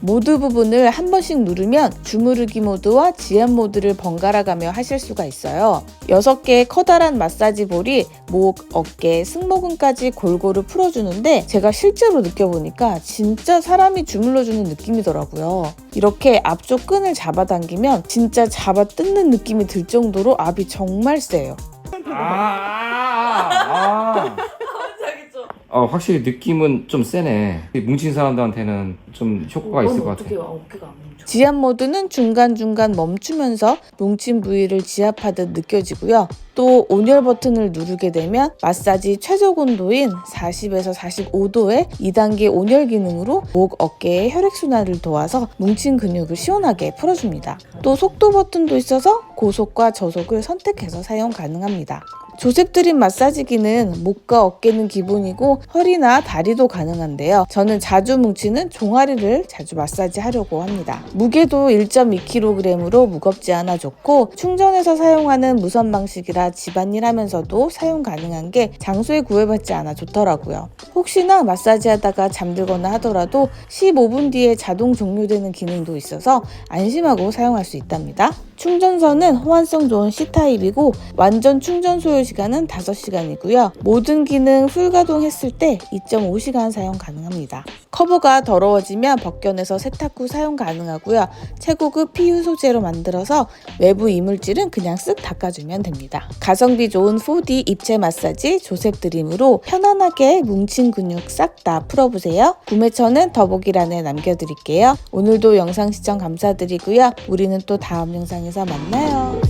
모드 부분을 한 번씩 누르면 주무르기 모드와 지압 모드를 번갈아 가며 하실 수가 있어요. 6개의 커다란 마사지 볼이 목, 어깨, 승모근까지 골고루 풀어주는데 제가 실제로 느껴보니까 진짜 사람이 주물러주는 느낌이더라고요. 이렇게 앞쪽 끈을 잡아당기면 진짜 잡아 뜯는 느낌이 들 정도로 압이 정말 세요. 아, 아. 자기 좀. 어, 확실히 느낌은 좀 세네. 뭉친 사람들한테는 좀 효과가 있을 것 같아. 어떻게 어깨가 안 움직여? 지압 모드는 중간중간 멈추면서 뭉친 부위를 지압하듯 느껴지고요. 또 온열 버튼을 누르게 되면 마사지 최적 온도인 40에서 45도의 2단계 온열 기능으로 목, 어깨의 혈액순환을 도와서 뭉친 근육을 시원하게 풀어줍니다. 또 속도 버튼도 있어서 고속과 저속을 선택해서 사용 가능합니다. 조셉 드림 마사지기는 목과 어깨는 기본이고 허리나 다리도 가능한데요. 저는 자주 뭉치는 종아리 를 자주 마사지 하려고 합니다. 무게도 1.2kg으로 무겁지 않아 좋고 충전해서 사용하는 무선 방식이라 집안일 하면서도 사용 가능한 게 장소에 구애받지 않아 좋더라고요. 혹시나 마사지 하다가 잠들거나 하더라도 15분 뒤에 자동 종료되는 기능도 있어서 안심하고 사용할 수 있답니다. 충전선은 호환성 좋은 C타입이고 완전 충전 소요 시간은 5시간이고요. 모든 기능 풀 가동했을 때 2.5시간 사용 가능합니다. 커버가 더러워지면 벗겨내서 세탁 후 사용 가능하고요. 최고급 PU 소재로 만들어서 외부 이물질은 그냥 쓱 닦아주면 됩니다. 가성비 좋은 4D 입체 마사지 조셉 드림으로 편안하게 뭉친 근육 싹 다 풀어보세요. 구매처는 더보기란에 남겨드릴게요. 오늘도 영상 시청 감사드리고요. 우리는 또 다음 영상에서 만나요.